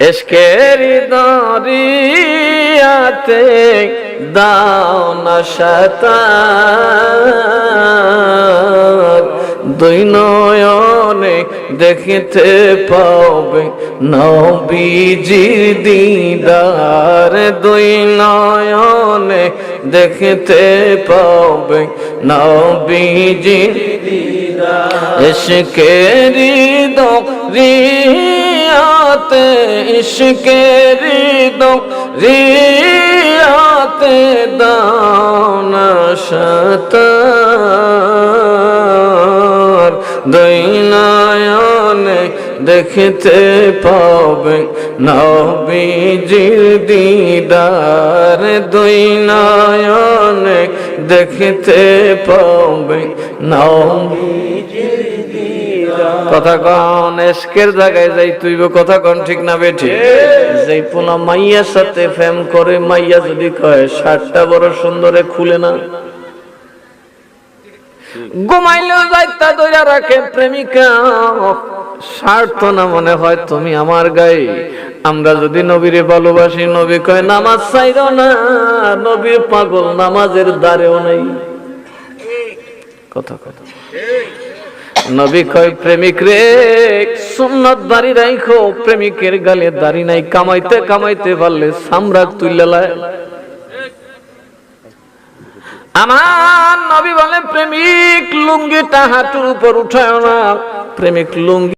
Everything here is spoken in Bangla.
এসকেরি দরিয়াতে দাও না দুই নয়নে দেখিতে পাবে নবীজির দিদার। দুই নয়নে দেখিতে পাবে নবীজির ইশকেরি দো রিয়াতে ইশকেরি দো রিয়াতে দানা শতার দুই নয়নে দেখিতে পাবে নবীজির দিদার। দুই নয়নে দেখিতে পাবে নবীজির কথা কন, এসকের জায়গায় যাই তুইব, কথা কন ঠিক না বেঠি? যেই পোলা মাইয়ার সাথে ফেম করে, মাইয়া যদি কয়, শার্টটা বড় সুন্দরে খুলে না। ঘুমাইলেও যাইতা, দইরা রাখে প্রেমিকা। স্বার্থ না মনে হয় তুমি আমার গায়ে আমরা যদি নবীরে ভালোবাসি, নবী কয়, নামাজ চাইর না নবীর পাগল, নামাজের দ্বারেও নেই। কথা কথা। নবী কয়, প্রেমিক রে, সুন্নত দাড়ি রাইখো, প্রেমিকের গালে দাড়ি নাই, কামাইতে কামাইতে পারলে সামরাক তুইলালায় আমার নবী বলে, প্রেমিক লুঙ্গিটা হাঁটুর উপর উঠায় না, প্রেমিক লুঙ্গি